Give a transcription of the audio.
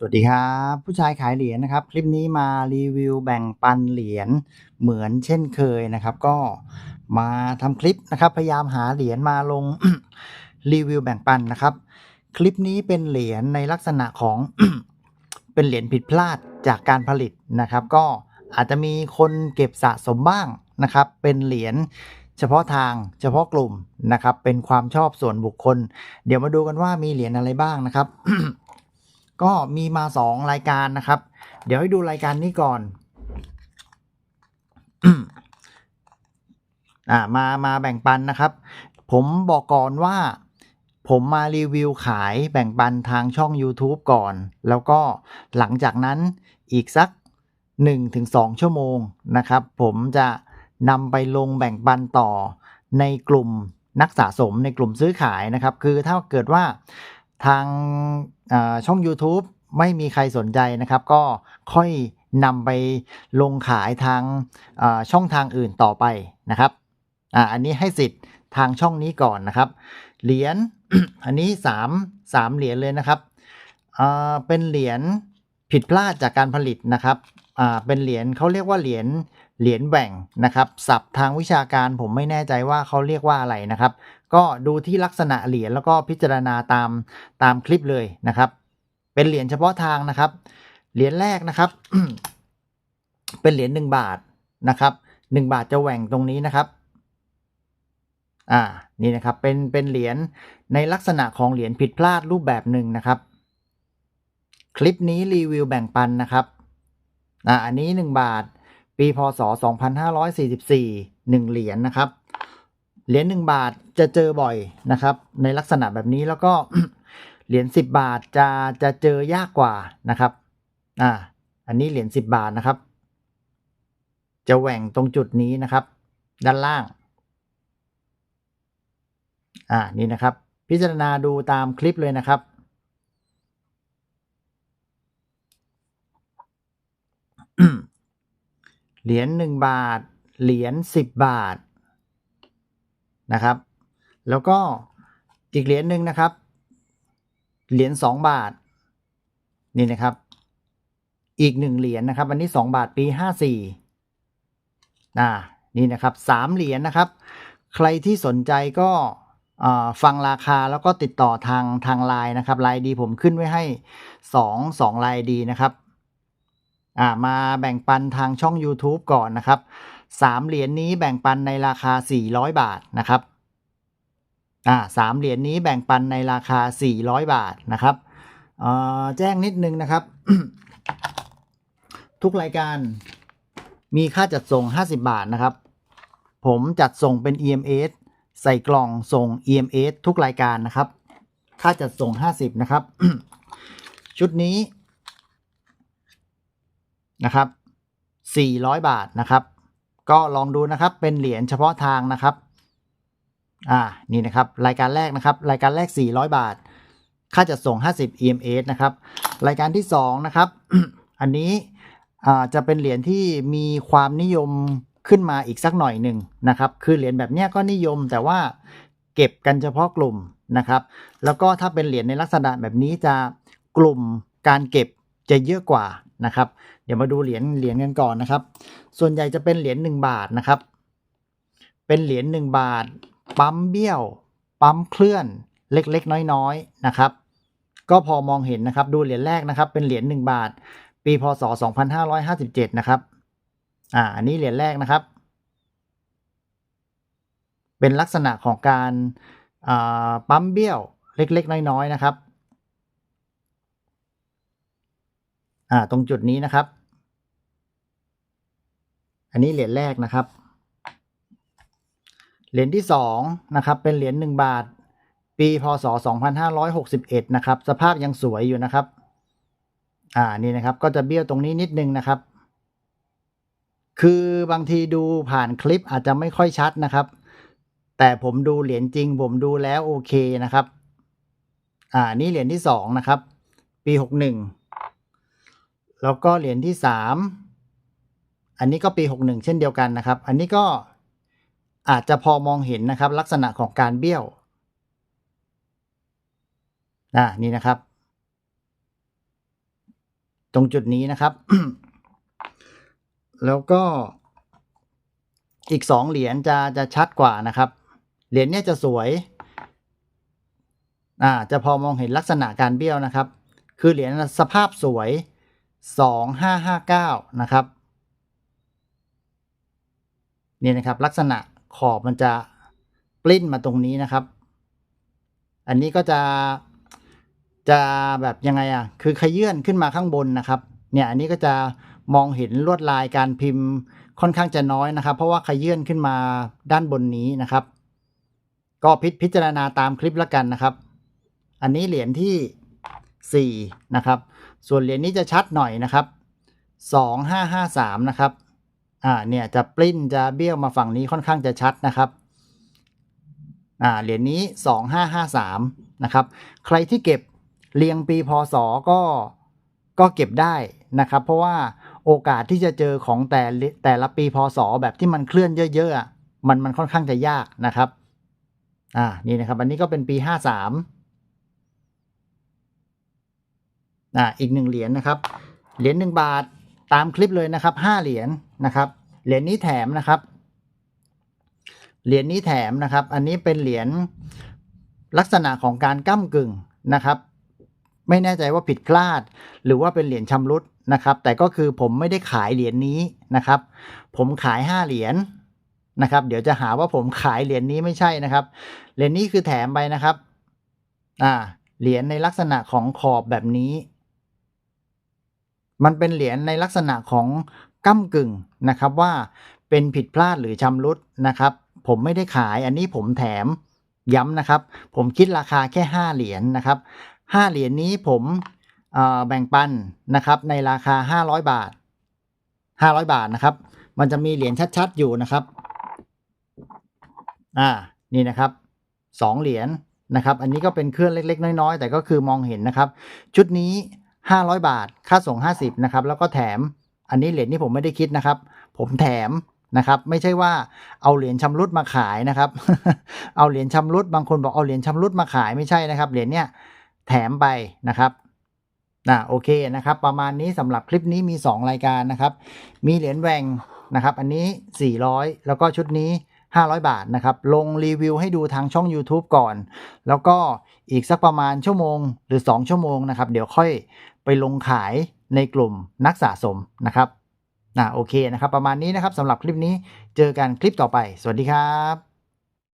สวัสดีครับ ผู้ชายขายเหรียญนะครับ คลิปนี้มารีวิวแบ่งปันเหรียญเหมือนเช่นเคยนะครับ ก็มาทำคลิปนะครับ พยายามหาเหรียญมาลงรีวิวแบ่งปันนะครับ คลิปนี้เป็นเหรียญในลักษณะของ เป็นเหรียญผิดพลาดจากการผลิตนะครับ ก็อาจจะมีคนเก็บสะสมบ้างนะครับ เป็นเหรียญเฉพาะทางเฉพาะกลุ่มนะครับ เป็นความชอบส่วนบุคคล เดี๋ยวมาดูกันว่ามีเหรียญอะไรบ้างนะครับ ก็มีมา 2 รายการนะครับ เดี๋ยวให้ดูรายการนี้ก่อนอ่ามามาแบ่งปันนะครับ ผมบอกก่อนว่าผมมารีวิวขายแบ่งปันทางช่อง YouTube ก่อน แล้วก็หลังจากนั้นอีกสัก 1-2 ชั่วโมงนะครับ ผมจะนำไปลงแบ่งปันต่อในกลุ่มนักสะสมในกลุ่มซื้อขายนะครับ คือถ้าเกิดว่า ทางช่อง YouTube ไม่มีใครสนใจนะครับ ก็ค่อยนำไปลงขายทางช่องทางอื่นต่อไปนะครับออันนี้ให้สิทธิ์ทางช่องนี้ก่อนนะครับ เหรียญอันนี้3 3เหรียญเลยนะครับเป็นเหรียญผิดพลาดจากการผลิตนะครับเป็นเหรียญเขาเรียกว่าเหรียญ เหรียญแบ่งนะครับศัพท์ทางวิชาการผมไม่แน่ใจว่าเขาเรียกว่าอะไรนะครับ ก็ดูที่ลักษณะเหรียญแล้วก็พิจารณาตามตามคลิปเลยนะครับ เป็นเหรียญเฉพาะทางนะครับ เหรียญแรกนะครับ เป็นเหรียญหนึ่งบาทนะครับหนึ่งบาทจะแหว่งตรงนี้นะครับ อ่า นี่นะครับ เป็น เป็นเหรียญในลักษณะของเหรียญผิดพลาดรูปแบบหนึ่งนะครับ คลิปนี้รีวิวแบ่งปันนะครับ อ่า อันนี้1บาท ปีพศ 2544 1 เหรียญนะครับ เหรียญ1บาทจะเจอบ่อยนะครับ ในลักษณะแบบนี้แล้วก็เหรียญ10 บาทจะจะเจอยากกว่านะครับ อ่า อันนี้เหรียญ10 บาทนะครับ จะแหว่งตรงจุดนี้นะครับ ด้านล่าง อ่า นี่นะครับ พิจารณาดูตามคลิปเลยนะครับ เหรียญหนึ่งบาท เหรียญสิบบาทนะครับ แล้วก็อีกเหรียญหนึ่งนะครับ เหรียญสองบาทนี่นะครับ อีกหนึ่งเหรียญนะครับอันนี้สองบาทปีห้าสี่อ่านี่นะครับสามเหรียญนะครับ ใครที่สนใจก็ฟังราคาแล้วก็ติดต่อทางทางไลน์นะครับไลน์ดีผมขึ้นไว้ให้สองสองไลน์ดีนะครับ อ่ามาแบ่งปันทางช่อง YouTube ก่อนนะครับสามเหรียญนี้แบ่งปันในราคา 400 บาทนะครับอ่าสามเหรียญนี้แบ่งปันในราคา 400 บาทนะครับเอ่อแจ้งนิดนึงนะครับ ทุกรายการมีค่าจัดส่ง 50 บาทนะครับ ผมจัดส่งเป็น EMS ใส่กล่องส่ง EMS ทุกรายการนะครับ ค่าจัดส่ง 50 นะครับ ชุดนี้ นะครับ 400 บาทนะครับ ก็ลองดูนะครับเป็นเหรียญเฉพาะทางนะครับอ่านี่นะครับรายการแรกนะครับ รายการแรก 400 บาท ค่าจัดส่ง 50 EMS นะครับ รายการที่ 2 นะครับ อันนี้อ่าจะเป็นเหรียญที่มีความนิยมขึ้นมาอีกสักหน่อยหนึ่งนะครับ คือเหรียญแบบนี้ก็นิยมแต่ว่าเก็บกันเฉพาะกลุ่มนะครับ แล้วก็ถ้าเป็นเหรียญในลักษณะแบบนี้จะกลุ่มการเก็บ จะเยอะกว่านะครับ เดี๋ยวมาดูเหรียญเหรียญกันก่อนนะครับ ส่วนใหญ่จะเป็นเหรียญ1บาทนะครับ เป็นเหรียญ1บาท ปั๊มเบี้ยว ปั๊มเคลื่อนเล็กๆ น้อยๆนะครับ ก็พอมองเห็นนะครับ ดูเหรียญแรกนะครับ เป็นเหรียญ1บาท ปีพศ 2557 นะครับ อ่า อันนี้เหรียญแรกนะครับ เป็นลักษณะของการปั๊มเบี้ยวเล็กๆ น้อยๆนะครับ อ่า ตรงจุดนี้นะครับ อันนี้เหรียญแรกนะครับ เหรียญที่สองนะครับ เป็นเหรียญหนึ่งบาท ปีพศ2561 นะครับ สภาพยังสวยอยู่นะครับ อ่า นี่นะครับ ก็จะเบี้ยวตรงนี้นิดนึงนะครับ คือบางทีดูผ่านคลิปอาจจะไม่ค่อยชัดนะครับ แต่ผมดูเหรียญจริง ผมดูแล้วโอเคนะครับ อ่า นี่เหรียญที่สองนะครับ ปีหกหนึ่ง แล้วก็เหรียญที่สามอันนี้ก็ปีหกหนึ่งเช่นเดียวกันนะครับ อันนี้ก็อาจจะพอมองเห็นนะครับ ลักษณะของการเบี้ยวอ่านี่นะครับ ตรงจุดนี้นะครับ แล้วก็อีกสองเหรียญจะจะชัดกว่านะครับ เหรียญเนี้ยจะสวยอ่าจะพอมองเห็นลักษณะการเบี้ยวนะครับ คือเหรียญสภาพสวย สองห้าห้าเก้านะครับนี่นะครับลักษณะขอบมันจะปลิ้นมาตรงนี้นะครับ อันนี้ก็จะจะแบบยังไงอะคือขยื่นขึ้นมาข้างบนนะครับ เนี่ยอันนี้ก็จะมองเห็นลวดลายการพิมพ์ค่อนข้างจะน้อยนะครับ เพราะว่าขยื่นขึ้นมาด้านบนนี้นะครับ ก็พิพจารณาตามคลิปแล้วกันนะครับ อันนี้เหรียญที่ 4 นะครับ ส่วนเหรียญนี้จะชัดหน่อยนะครับ 2553 นะครับ อ่า เนี่ยจะปลิ้นจะเบี้ยวมาฝั่งนี้ค่อนข้างจะชัดนะครับ อ่า เหรียญนี้ 2553 นะครับ ใครที่เก็บเรียงปีพศก็ก็เก็บได้นะครับ เพราะว่าโอกาสที่จะเจอของแต่แต่ละปีพศแบบที่มันเคลื่อนเยอะๆอะมันมันค่อนข้างจะยากนะครับ อ่า นี่นะครับ อันนี้ก็เป็นปี 53 อ่าอีกหนึ่งเหรียญนะครับ เหรียญหนึ่งบาทตามคลิปเลยนะครับห้าเหรียญนะครับ เหรียญนี้แถมนะครับ เหรียญนี้แถมนะครับ อันนี้เป็นเหรียญลักษณะของการก้ากึ่งนะครับ ไม่แน่ใจว่าผิดพลาด หรือว่าเป็นเหรียญชำรุดนะครับ แต่ก็คือผมไม่ได้ขายเหรียญนี้นะครับ ผมขายห้าเหรียญนะครับ เดี๋ยวจะหาว่าผมขายเหรียญนี้ไม่ใช่นะครับ เหรียญนี้คือแถมไปนะครับ อ่า เหรียญในลักษณะของขอบแบบนี้ มันเป็นเหรียญในลักษณะของก้ากึ่งนะครับว่าเป็นผิดพลาดหรือชำรุดนะครับ ผมไม่ได้ขายอันนี้ผมแถมย้ำนะครับ ผมคิดราคาแค่ 5 เหรียญนะครับ5เหรียญนี้ผมแบ่งปันนะครับในราคา 500 บาท 500 บาทนะครับ มันจะมีเหรียญชัดๆอยู่นะครับอ่านี่นะครับสองเหรียญนะครับ อันนี้ก็เป็นเครื่องเล็ก ๆ น้อยๆ แต่ก็คือมองเห็นนะครับ ชุดนี้ 500 บาท ค่าส่ง 50นะครับแล้วก็แถมอันนี้เหรียญนี่ผมไม่ได้คิดนะครับ ผมแถมนะครับ ไม่ใช่ว่าเอาเหรียญชำรุดมาขายนะครับ เอาเหรียญชำรุดบางคนบอกเอาเหรียญชำรุดมาขายไม่ใช่นะครับเหรียญเนี้ยแถมไปนะครับนะโอเคนะครับ ประมาณนี้สำหรับคลิปนี้มี 2 รายการนะครับ มีเหรียญแหวงนะครับ อันนี้ 400 แล้วก็ชุดนี้ 500 บาทนะครับ ลงรีวิวให้ดูทางช่อง YouTube ก่อน แล้วก็อีกสักประมาณชั่วโมงหรือ 2 ชั่วโมงนะครับ เดี๋ยวค่อยไปลงขายในกลุ่มนักสะสมนะครับนะโอเคนะครับ ประมาณนี้นะครับสำหรับคลิปนี้เจอกันคลิปต่อไป สวัสดีครับ